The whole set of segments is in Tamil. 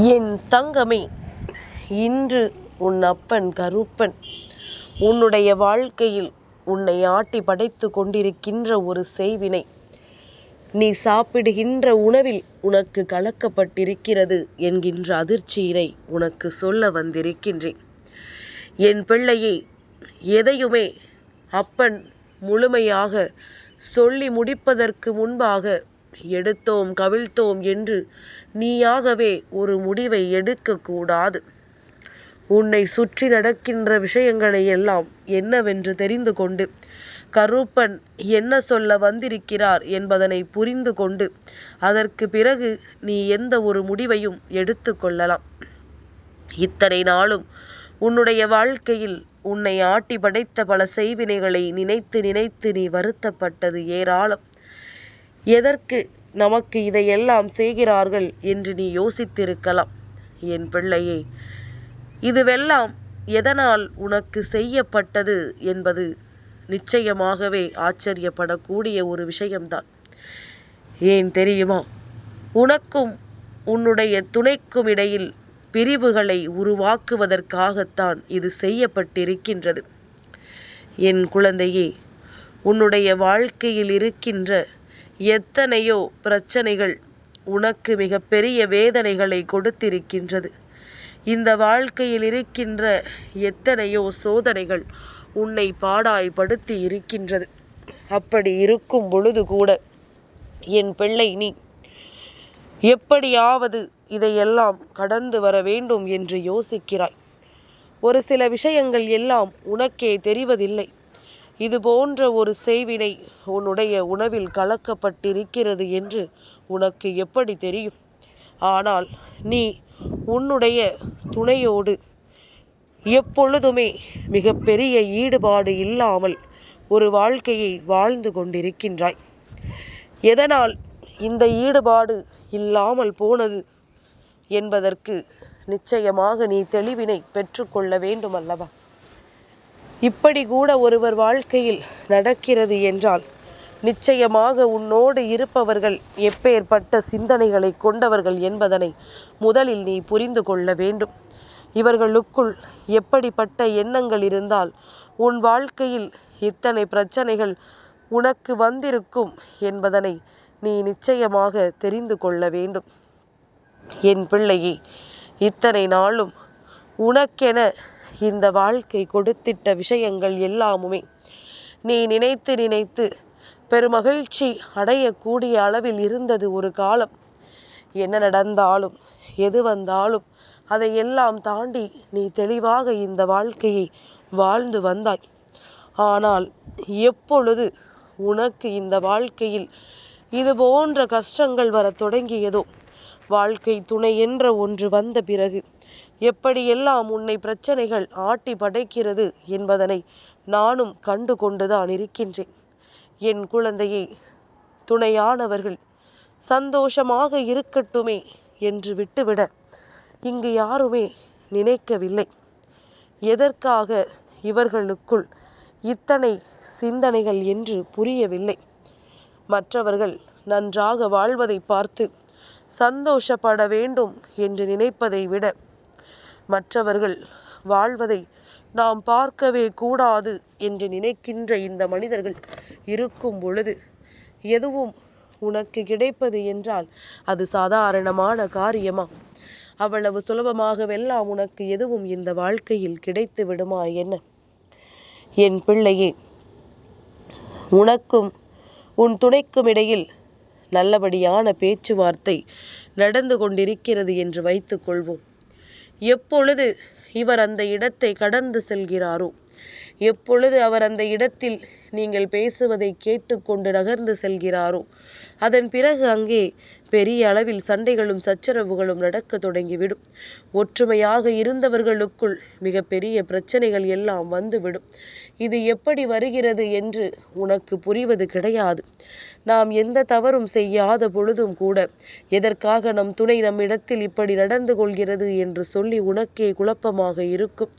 என் தங்கமே இன்று உன் அப்பன் கருப்பன். உன்னுடைய வாழ்க்கையில் உன்னை ஆட்டி படைத்து கொண்டிருக்கின்ற ஒரு செய்வினை. நீ சாப்பிடுகின்ற உணவில் உனக்கு கலக்கப்பட்டிருக்கிறது என்கின்ற அதிர்ச்சியினை உனக்கு சொல்ல வந்திருக்கின்றேன். என் பிள்ளையே எதையுமே அப்பன் முழுமையாக சொல்லி முடிப்பதற்கு முன்பாக எடுத்தோம் கவிழ்த்தோம் என்று நீயாகவே ஒரு முடிவை எடுக்கக்கூடாது. உன்னை சுற்றி நடக்கின்ற விஷயங்களை எல்லாம் என்னவென்று தெரிந்து கொண்டு கருப்பன் என்ன சொல்ல வந்திருக்கிறார் என்பதனை புரிந்து கொண்டு அதற்கு பிறகு நீ எந்த ஒரு முடிவையும் எடுத்து கொள்ளலாம். இத்தனை நாளும் உன்னுடைய வாழ்க்கையில் உன்னை ஆட்டி படைத்த பல செய்வினைகளை நினைத்து நினைத்து நீ வருத்தப்பட்டது ஏராளம். எதற்கு நமக்கு இதையெல்லாம் செய்கிறார்கள் என்று நீ யோசித்திருக்கலாம்? என் பிள்ளையே இதுவெல்லாம் எதனால் உனக்கு செய்யப்பட்டது என்பது நிச்சயமாகவே ஆச்சரியப்படக்கூடிய ஒரு விஷயம்தான். ஏன் தெரியுமா? உனக்கும் உன்னுடைய துணைக்கும் இடையில் பிரிவுகளை உருவாக்குவதற்காகத்தான் இது செய்யப்பட்டிருக்கின்றது. என் குழந்தையே உன்னுடைய வாழ்க்கையில் இருக்கின்ற எத்தனையோ பிரச்சனைகள் உனக்கு மிகப்பெரிய வேதனைகளை கொடுத்திருக்கின்றது. இந்த வாழ்க்கையில் இருக்கின்ற எத்தனையோ சோதனைகள் உன்னை பாடாய்படுத்தி இருக்கின்றது. அப்படி இருக்கும் பொழுது கூட என் பிள்ளை நீ எப்படியாவது இதையெல்லாம் கடந்து வர வேண்டும் என்று யோசிக்கிறாய். ஒரு சில விஷயங்கள் எல்லாம் உனக்கே தெரிவதில்லை. இது போன்ற ஒரு செய்வினை உன்னுடைய உணவில் கலக்கப்பட்டிருக்கிறது என்று உனக்கு எப்படி தெரியும்? ஆனால் நீ உன்னுடைய துணையோடு எப்பொழுதுமே மிகப்பெரிய ஈடுபாடு இல்லாமல் ஒரு வாழ்க்கையை வாழ்ந்து கொண்டிருக்கின்றாய். எதனால் இந்த ஈடுபாடு இல்லாமல் போனது என்பதற்கு நிச்சயமாக நீ தெளிவினை பெற்றுக்கொள்ள வேண்டும் அல்லவா இப்படி கூட ஒருவர் வாழ்க்கையில் நடக்கிறது என்றால் நிச்சயமாக உன்னோடு இருப்பவர்கள் எப்பேற்பட்ட சிந்தனைகளை கொண்டவர்கள் என்பதனை முதலில் நீ புரிந்து கொள்ள வேண்டும். இவர்களுக்குள் எப்படிப்பட்ட எண்ணங்கள் இருந்தால் உன் வாழ்க்கையில் இத்தனை பிரச்சனைகள் உனக்கு வந்திருக்கும் என்பதனை நீ நிச்சயமாக தெரிந்து கொள்ள வேண்டும். என் பிள்ளையே இத்தனை நாளும் உனக்கென இந்த வாழ்க்கை கொடுத்திட்ட விஷயங்கள் எல்லாமுமே நீ நினைத்து நினைத்து பெருமகிழ்ச்சி அடையக்கூடிய அளவில் இருந்தது ஒரு காலம். என்ன நடந்தாலும் எது வந்தாலும் அதை எல்லாம் தாண்டி நீ தெளிவாக இந்த வாழ்க்கையை வாழ்ந்து வந்தாய். ஆனால் எப்பொழுது உனக்கு இந்த வாழ்க்கையில் இது போன்ற கஷ்டங்கள் வர தொடங்கியதோ வாழ்க்கை துணை என்ற ஒன்று வந்த பிறகு எப்படியெல்லாம் உன்னை பிரச்சனைகள் ஆட்டி படைக்கிறது என்பதனை நானும் கண்டு கொண்டுதான் இருக்கின்றேன். என் குழந்தையை துணையானவர்கள் சந்தோஷமாக இருக்கட்டுமே என்று விட்டுவிட இங்கு யாருமே நினைக்கவில்லை. எதற்காக இவர்களுக்குள் இத்தனை சிந்தனைகள் என்று புரியவில்லை. மற்றவர்கள் நன்றாக வாழ்வதை பார்த்து சந்தோஷப்பட வேண்டும் என்று நினைப்பதை விட மற்றவர்கள் வாழ்வதை நாம் பார்க்கவே கூடாது என்று நினைக்கின்ற இந்த மனிதர்கள் இருக்கும் பொழுது எதுவும் உனக்கு கிடைப்பது என்றால் அது சாதாரணமான காரியமா? அவ்வளவு சுலபமாகவெல்லாம் உனக்கு எதுவும் இந்த வாழ்க்கையில் கிடைத்து விடுமா என்ன? என் பிள்ளையே உனக்கும் உன் துணைக்கும் இடையில் நல்லபடியான பேச்சுவார்த்தை நடந்து கொண்டிருக்கிறது என்று வைத்துக்கொள்வோம். எப்பொழுது இவர் அந்த இடத்தை கடந்து செல்கிறாரோ? எப்பொழுது அவர் அந்த இடத்தில் நீங்கள் பேசுவதை கேட்டுக்கொண்டு நகர்ந்து செல்கிறாரோ? அதன் பிறகு அங்கே பெரிய அளவில் சண்டைகளும் சச்சரவுகளும் நடக்க தொடங்கிவிடும். ஒற்றுமையாக இருந்தவர்களுக்குள் மிக பெரிய பிரச்சனைகள் எல்லாம் வந்துவிடும். இது எப்படி வருகிறது என்று உனக்கு புரிவது கிடையாது. நாம் எந்த தவறும் செய்யாத பொழுதும் கூட எதற்காக நம் துணை நம்மிடத்தில் இப்படி நடந்து கொள்கிறது என்று சொல்லி உனக்கே குழப்பமாக இருக்கும்.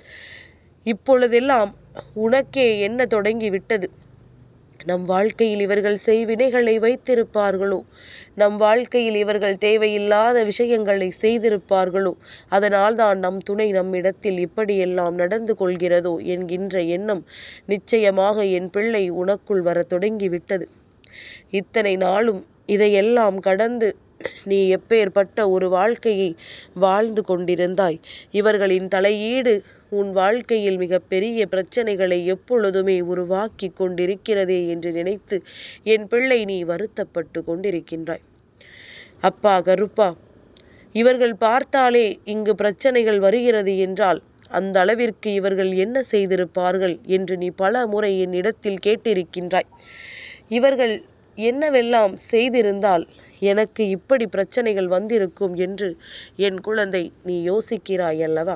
இப்பொழுதெல்லாம் உனக்கே என்ன தொடங்கி விட்டது நம் வாழ்க்கையில் இவர்கள் செய்வினைகளை வைத்திருப்பார்களோ? நம் வாழ்க்கையில் இவர்கள் தேவையில்லாத விஷயங்களை செய்திருப்பார்களோ? அதனால் தான் நம் துணை நம்மிடத்தில் இப்படியெல்லாம் நடந்து கொள்கிறதோ என்கின்ற எண்ணம் நிச்சயமாக என் பிள்ளை உனக்குள் வர தொடங்கிவிட்டது. இத்தனை நாளும் இதையெல்லாம் கடந்து நீ எப்பேற்பட்ட ஒரு வாழ்க்கையை வாழ்ந்து கொண்டிருந்தாய்? இவர்களின் தலையீடு உன் வாழ்க்கையில் மிகப்பெரிய பிரச்சனைகளை எப்பொழுதுமே உருவாக்கி கொண்டிருக்கிறதே என்று நினைத்து என் பிள்ளை நீ வருத்தப்பட்டு கொண்டிருக்கின்றாய். அப்பா கருப்பா இவர்கள் பார்த்தாலே இங்கு பிரச்சனைகள் வருகிறது என்றால் அந்த அளவிற்கு இவர்கள் என்ன செய்திருப்பார்கள் என்று நீ பல முறை என்னிடத்தில் கேட்டிருக்கின்றாய். இவர்கள் என்னவெல்லாம் செய்திருந்தால் எனக்கு இப்படி பிரச்சனைகள் வந்திருக்கும் என்று என் குழந்தை நீ யோசிக்கிறாய் அல்லவா?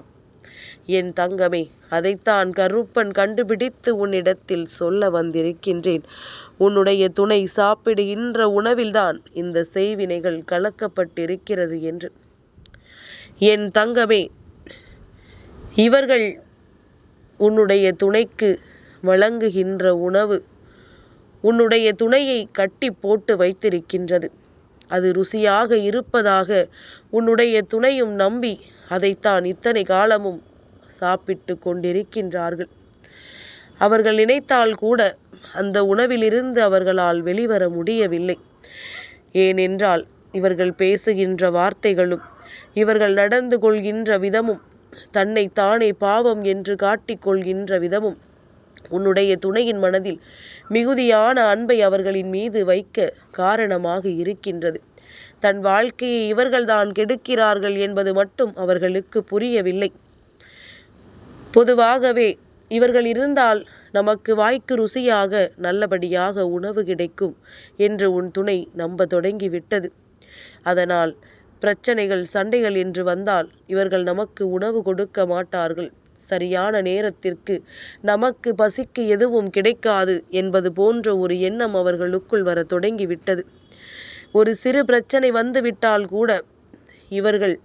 என் தங்கமே அதைத்தான் கருப்பன் கண்டுபிடித்து உன்னிடத்தில் சொல்ல வந்திருக்கின்றேன். உன்னுடைய துணை சாப்பிடுகின்ற உணவில்தான் இந்த செய்வினைகள் கலக்கப்பட்டிருக்கிறது என்று. என் தங்கமே இவர்கள் உன்னுடைய துணைக்கு வழங்குகின்ற உணவு உன்னுடைய துணையை கட்டி போட்டு வைத்திருக்கின்றது. அது ருசியாக இருப்பதாக உன்னுடைய துணையும் நம்பி அதைத்தான் இத்தனை காலமும் சாப்பிட்டு கொண்டிருக்கின்றார்கள். அவர்கள் நினைத்தால் கூட அந்த உணவிலிருந்து அவர்களால் வெளிவர முடியவில்லை. ஏனென்றால் இவர்கள் பேசுகின்ற வார்த்தைகளும் இவர்கள் நடந்து கொள்கின்ற விதமும் தன்னை தானே பாவம் என்று காட்டிக்கொள்கின்ற விதமும் உன்னுடைய துணையின் மனதில் மிகுதியான அன்பை அவர்களின் மீது வைக்க காரணமாக இருக்கின்றது. தன் வாழ்க்கையை இவர்கள்தான் கெடுக்கிறார்கள் என்பது மட்டும் அவர்களுக்கு புரியவில்லை. பொதுவாகவே இவர்கள் இருந்தால் நமக்கு வாய்க்கு ருசியாக நல்லபடியாக உணவு கிடைக்கும் என்று உன் துணை நம்ப தொடங்கிவிட்டது. அதனால் பிரச்சனைகள் சண்டைகள் என்று வந்தால் இவர்கள் நமக்கு உணவு கொடுக்க மாட்டார்கள். சரியான நேரத்திற்கு நமக்கு பசிக்கு எதுவும் கிடைக்காது என்பது போன்ற ஒரு எண்ணம் அவர்களுக்குள் வர தொடங்கிவிட்டது. ஒரு சிறு பிரச்சனை வந்துவிட்டால் கூட இவர்கள்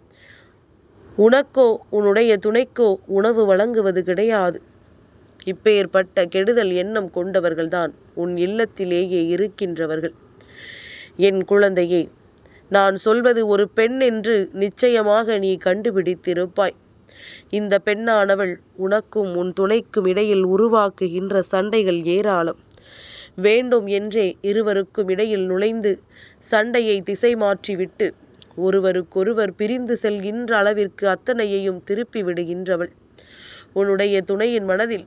உனக்கோ உன்னுடைய துணைக்கோ உணவு வழங்குவது கிடையாது. இப்பேற்பட்ட கெடுதல் எண்ணம் கொண்டவர்கள்தான் உன் இல்லத்திலேயே இருக்கின்றவர்கள். என் குழந்தையே நான் சொல்வது ஒரு பெண் என்று நிச்சயமாக நீ கண்டுபிடித்திருப்பாய். இந்த பெண்ணானவள் உனக்கும் உன் துணைக்கும் இடையில் உருவாக்குகின்ற சண்டைகள் ஏராளம். வேண்டும் என்றே இருவருக்கும் இடையில் நுழைந்து சண்டையை திசை மாற்றிவிட்டு ஒருவருக்கொருவர் பிரிந்து செல்கின்ற அளவிற்கு அத்தனையையும் திருப்பி விடுகின்றவள். உன்னுடைய துணையின் மனதில்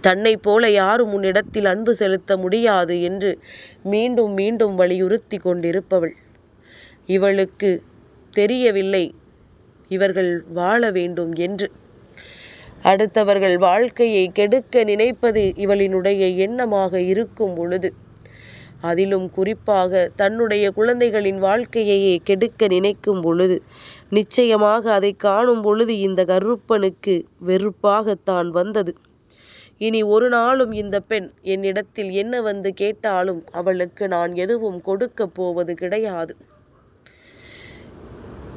தன்னை போல யாரும் உன்னிடத்தில் அன்பு செலுத்த முடியாது என்று மீண்டும் மீண்டும் வலியுறுத்தி கொண்டிருப்பவள். இவளுக்கு தெரியவில்லை இவர்கள் வாழ வேண்டும் என்று. அடுத்தவர்கள் வாழ்க்கையை கெடுக்க நினைப்பது இவளினுடைய எண்ணமாக இருக்கும் பொழுது அதிலும் குறிப்பாக தன்னுடைய குழந்தைகளின் வாழ்க்கையையே கெடுக்க நினைக்கும் பொழுது நிச்சயமாக அதை காணும் பொழுது இந்த கருப்பனுக்கு வெறுப்பாகத்தான் வந்தது. இனி ஒரு நாளும் இந்த பெண் என்னிடத்தில் என்ன வந்து கேட்டாலும் அவளுக்கு நான் எதுவும் கொடுக்கப் போவது கிடையாது.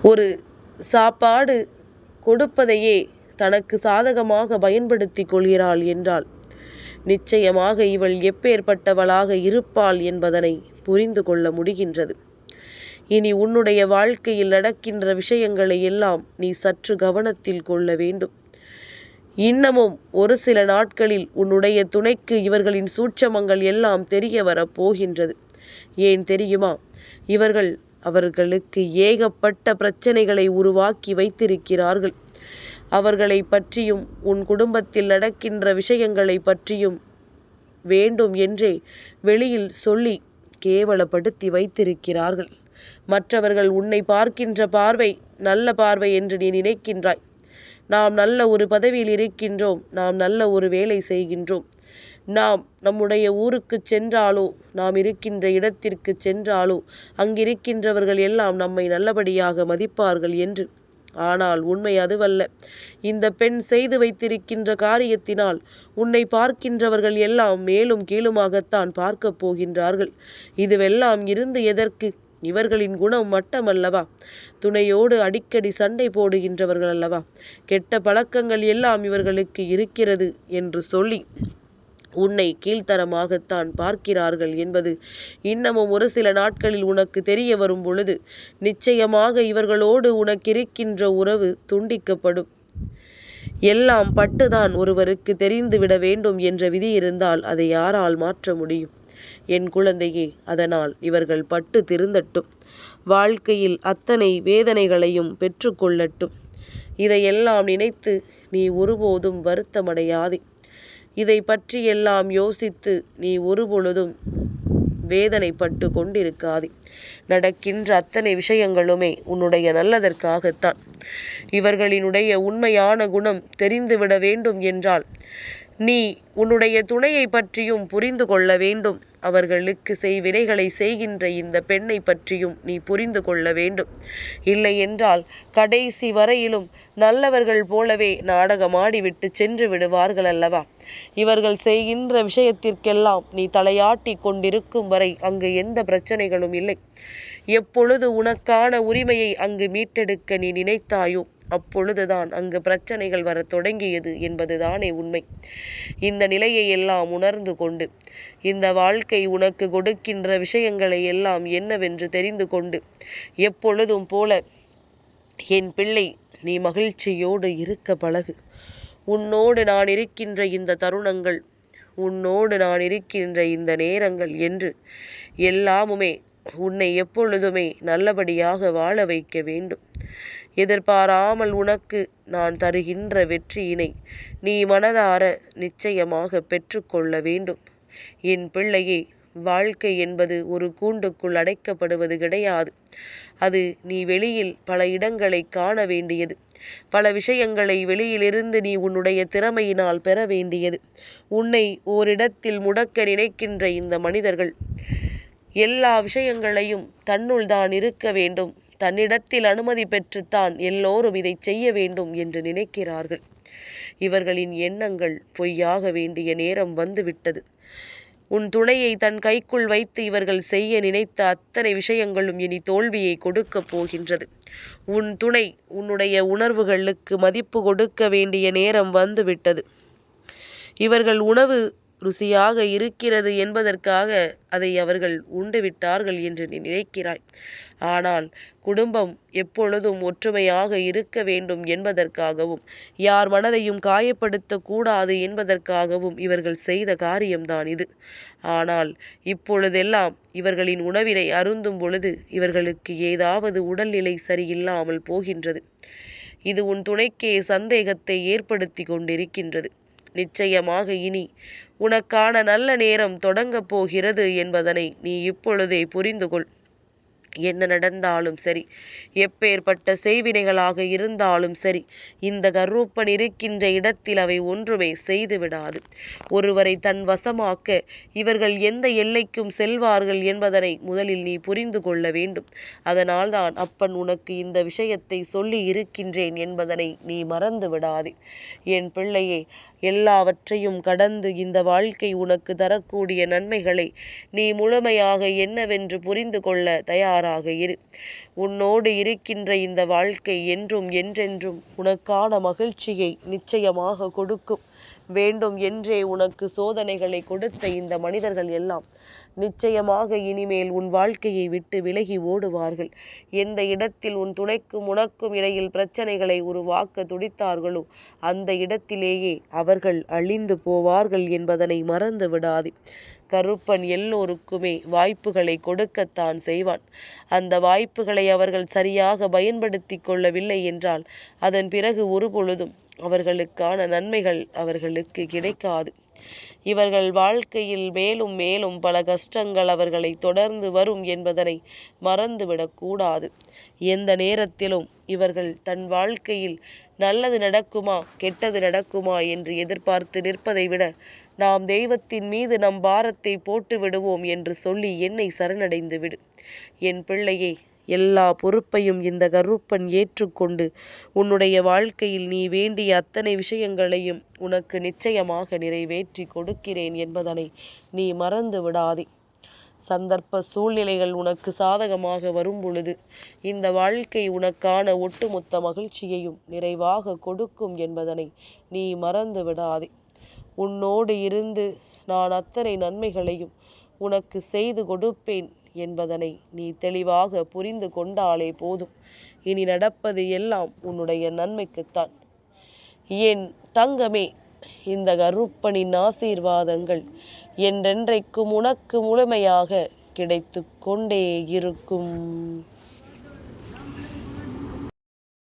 ஒரு சாப்பாடு கொடுப்பதையே தனக்கு சாதகமாக பயன்படுத்தி கொள்கிறாள் என்றால் நிச்சயமாக இவள் எப்பேற்பட்டவளாக இருப்பாள் என்பதனை புரிந்து கொள்ள முடிகின்றது. இனி உன்னுடைய வாழ்க்கையில் நடக்கின்ற விஷயங்களை எல்லாம் நீ சற்று கவனத்தில் கொள்ள வேண்டும். இன்னமும் ஒரு சில நாட்களில் உன்னுடைய துணைக்கு இவர்களின் சூட்சமங்கள் எல்லாம் தெரிய வரப்போகின்றது ஏன் தெரியுமா? இவர்கள் அவர்களுக்கு ஏகப்பட்ட பிரச்சனைகளை உருவாக்கி வைத்திருக்கிறார்கள். அவர்களை பற்றியும் உன் குடும்பத்தில் நடக்கின்ற விஷயங்களை பற்றியும் வேண்டும் என்றே வெளியில் சொல்லி கேவலப்படுத்தி வைத்திருக்கிறார்கள். மற்றவர்கள் உன்னை பார்க்கின்ற பார்வை நல்ல பார்வை என்று நீ நினைக்கின்றாய். நாம் நல்ல ஒரு பதவியில் இருக்கின்றோம் நாம் நல்ல ஒரு வேலை செய்கின்றோம். நாம் நம்முடைய ஊருக்கு சென்றாலோ நாம் இருக்கின்ற இடத்திற்கு சென்றாலோ அங்கிருக்கின்றவர்கள் எல்லாம் நம்மை நல்லபடியாக மதிப்பார்கள் என்று. ஆனால் உண்மை அதுவல்ல. இந்த பெண் செய்து வைத்திருக்கின்ற காரியத்தினால் உன்னை பார்க்கின்றவர்கள் எல்லாம் மேலும் கீழுமாகத்தான் பார்க்கப் போகின்றார்கள். இதுவெல்லாம் இருந்து எதற்கு? இவர்களின் குணம் மட்டமல்லவா? துணையோடு அடிக்கடி சண்டை போடுகின்றவர்கள் அல்லவா கெட்ட பழக்கங்கள் எல்லாம் இவர்களுக்கு இருக்கிறது என்று சொல்லி உன்னை கீழ்த்தரமாகத்தான் பார்க்கிறார்கள் என்பது இன்னமும் ஒரு சில நாட்களில் உனக்கு தெரிய வரும் பொழுது நிச்சயமாக இவர்களோடு உனக்கிருக்கின்ற உறவு துண்டிக்கப்படும். எல்லாம் பட்டுதான் ஒருவருக்கு தெரிந்துவிட வேண்டும் என்ற விதி இருந்தால் அதை யாரால் மாற்ற முடியும்? என் குழந்தையே அதனால் இவர்கள் பட்டு திருந்தட்டும். வாழ்க்கையில் அத்தனை வேதனைகளையும் பெற்றுக்கொள்ளட்டும் இதையெல்லாம் நினைத்து நீ ஒருபோதும் வருத்தமடையாதே. இதை பற்றியெல்லாம் யோசித்து நீ ஒருபொழுதும் வேதனைப்பட்டு கொண்டிருக்காதே. நடக்கின்ற அத்தனை விஷயங்களுமே உன்னுடைய நல்லதற்காகத்தான். இவர்களினுடைய உண்மையான குணம் தெரிந்துவிட வேண்டும் என்றால் நீ உன்னுடைய துணையை பற்றியும் புரிந்து கொள்ள வேண்டும். அவர்களுக்கு செய்வினைகளை செய்கின்ற இந்த பெண்ணை பற்றியும் நீ புரிந்து கொள்ள வேண்டும். இல்லை என்றால் கடைசி வரையிலும் நல்லவர்கள் போலவே நாடகமாடிவிட்டு சென்று விடுவார்கள் அல்லவா? இவர்கள் செய்கின்ற விஷயத்திற்கெல்லாம் நீ தலையாட்டி கொண்டிருக்கும் வரை அங்கு எந்த பிரச்சனைகளும் இல்லை. எப்பொழுது உனக்கான உரிமையை அங்கு மீட்டெடுக்க நீ நினைத்தாயோ அப்பொழுதுதான் அங்கு பிரச்சனைகள் வரத் தொடங்கியது என்பதுதானே உண்மை. இந்த நிலையை எல்லாம் உணர்ந்து கொண்டு இந்த வாழ்க்கை உனக்கு கொடுக்கின்ற விஷயங்களை எல்லாம் என்னவென்று தெரிந்து கொண்டு எப்பொழுதும் போல என் பிள்ளை நீ மகிழ்ச்சியோடு இருக்க பழகு. உன்னோடு நான் இருக்கின்ற இந்த தருணங்கள் உன்னோடு நான் இருக்கின்ற இந்த நேரங்கள் என்று எல்லாமுமே உன்னை எப்பொழுதுமே நல்லபடியாக வாழ வைக்க வேண்டும். எதிர்பாராமல் உனக்கு நான் தருகின்ற வெற்றியினை நீ மனதார நிச்சயமாக பெற்றுக்கொள்ள வேண்டும். என் பிள்ளையே வாழ்க்கை என்பது ஒரு கூண்டுக்குள் அடைக்கப்படுவது கிடையாது. அது நீ வெளியில் பல இடங்களை காண வேண்டியது. பல விஷயங்களை வெளியிலிருந்து நீ உன்னுடைய திறமையினால் பெற வேண்டியது. உன்னை ஓரிடத்தில் முடக்க நினைக்கின்ற இந்த மனிதர்கள் எல்லா விஷயங்களையும் தன்னுள் தான் இருக்க வேண்டும். தன்னிடத்தில் அனுமதி பெற்றுத்தான் எல்லோரும் இதை செய்ய வேண்டும் என்று நினைக்கிறார்கள். இவர்களின் எண்ணங்கள் பொய்யாக வேண்டிய நேரம் வந்துவிட்டது. உன் துணையை தன் கைக்குள் வைத்து இவர்கள் செய்ய நினைத்த அத்தனை விஷயங்களும் இனி தோல்வியை கொடுக்கப் போகின்றது. உன் துணை உன்னுடைய உணர்வுகளுக்கு மதிப்பு கொடுக்க வேண்டிய நேரம் வந்துவிட்டது. இவர்கள் உணவு ருசியாக இருக்கிறது என்பதற்காக அதை அவர்கள் உண்டுவிட்டார்கள் என்று நீ நினைக்கிறாய். ஆனால் குடும்பம் எப்பொழுதும் ஒற்றுமையாக இருக்க வேண்டும் என்பதற்காகவும் யார் மனதையும் காயப்படுத்தக்கூடாது என்பதற்காகவும் இவர்கள் செய்த காரியம்தான் இது. ஆனால் இப்பொழுதெல்லாம் இவர்களின் உணவினை அருந்தும் பொழுது இவர்களுக்கு ஏதாவது உடல்நிலை சரியில்லாமல் போகின்றது. இது உன் துணைக்கே சந்தேகத்தை ஏற்படுத்தி கொண்டிருக்கின்றது. நிச்சயமாக இனி உனக்கான நல்ல நேரம் தொடங்கப் போகிறது என்பதனை நீ இப்பொழுதே புரிந்து கொள் என்ன நடந்தாலும் சரி. எப்பேற்பட்ட செய்வினைகளாக இருந்தாலும் சரி இந்த கர்ரூப்பன் இருக்கின்ற இடத்தில் அவை ஒன்றுமே செய்துவிடாது. ஒருவரை தன் வசமாக்க இவர்கள் எந்த எல்லைக்கும் செல்வார்கள் என்பதனை முதலில் நீ புரிந்து கொள்ள வேண்டும். அதனால் தான் அப்பன் உனக்கு இந்த விஷயத்தை சொல்லி இருக்கின்றேன் என்பதனை நீ மறந்து விடாதே. என் பிள்ளையே எல்லாவற்றையும் கடந்து இந்த வாழ்க்கை உனக்கு தரக்கூடிய நன்மைகளை நீ முழுமையாக என்னவென்று புரிந்து கொள்ள தயார் தயாராக இரு. உன்னோடு இருக்கின்ற இந்த வாழ்க்கை என்றும் என்றென்றும் உனக்கான மகிழ்ச்சியை நிச்சயமாக கொடுக்கும். வேண்டும் என்றே உனக்கு சோதனைகளை கொடுத்த இந்த மனிதர்கள் எல்லாம் நிச்சயமாக இனிமேல் உன் வாழ்க்கையை விட்டு விலகி ஓடுவார்கள். எந்த இடத்தில் உன் துணைக்கும் உனக்கும் இடையில் பிரச்சனைகளை உருவாக்க துடித்தார்களோ அந்த இடத்திலேயே அவர்கள் அழிந்து போவார்கள் என்பதனை மறந்து விடாதே. கருப்பன் எல்லோருக்குமே வாய்ப்புகளை கொடுக்கத்தான் செய்வான். அந்த வாய்ப்புகளை அவர்கள் சரியாக பயன்படுத்தி கொள்ளவில்லை என்றால் அதன் பிறகு ஒரு பொழுதும் அவர்களுக்கான நன்மைகள் அவர்களுக்கு கிடைக்காது. இவர்கள் வாழ்க்கையில் மேலும் மேலும் பல கஷ்டங்கள் அவர்களை தொடர்ந்து வரும் என்பதனை மறந்துவிடக்கூடாது எந்த நேரத்திலும் இவர்கள் தன் வாழ்க்கையில் நல்லது நடக்குமா கெட்டது நடக்குமா என்று எதிர்பார்த்து நிற்பதை விட நாம் தெய்வத்தின் மீது நம் பாரத்தை போட்டு விடுவோம் என்று சொல்லி என்னை சரணடைந்து விடு என் பிள்ளையே எல்லா பொறுப்பையும் இந்த கருப்பன் ஏற்றுக்கொண்டு உன்னுடைய வாழ்க்கையில் நீ வேண்டிய அத்தனை விஷயங்களையும் உனக்கு நிச்சயமாக நிறைவேற்றி கொடுக்கிறேன் என்பதனை நீ மறந்து விடாதே. சந்தர்ப்ப சூழ்நிலைகள் உனக்கு சாதகமாக வரும் பொழுது இந்த வாழ்க்கை உனக்கான ஒட்டுமொத்த மகிழ்ச்சியையும் நிறைவாக கொடுக்கும் என்பதனை நீ மறந்து விடாதே. உன்னோடு இருந்து நான் அத்தனை நன்மைகளையும் உனக்கு செய்து கொடுப்பேன் என்பதனை நீ தெளிவாக புரிந்து கொண்டாலே போதும். இனி நடப்பது எல்லாம் உன்னுடைய நன்மைக்குத்தான். என் தங்கமே இந்த கருப்பனின் ஆசீர்வாதங்கள் என்றென்றைக்கும் உனக்கு முழுமையாக கிடைத்து கொண்டே இருக்கும்.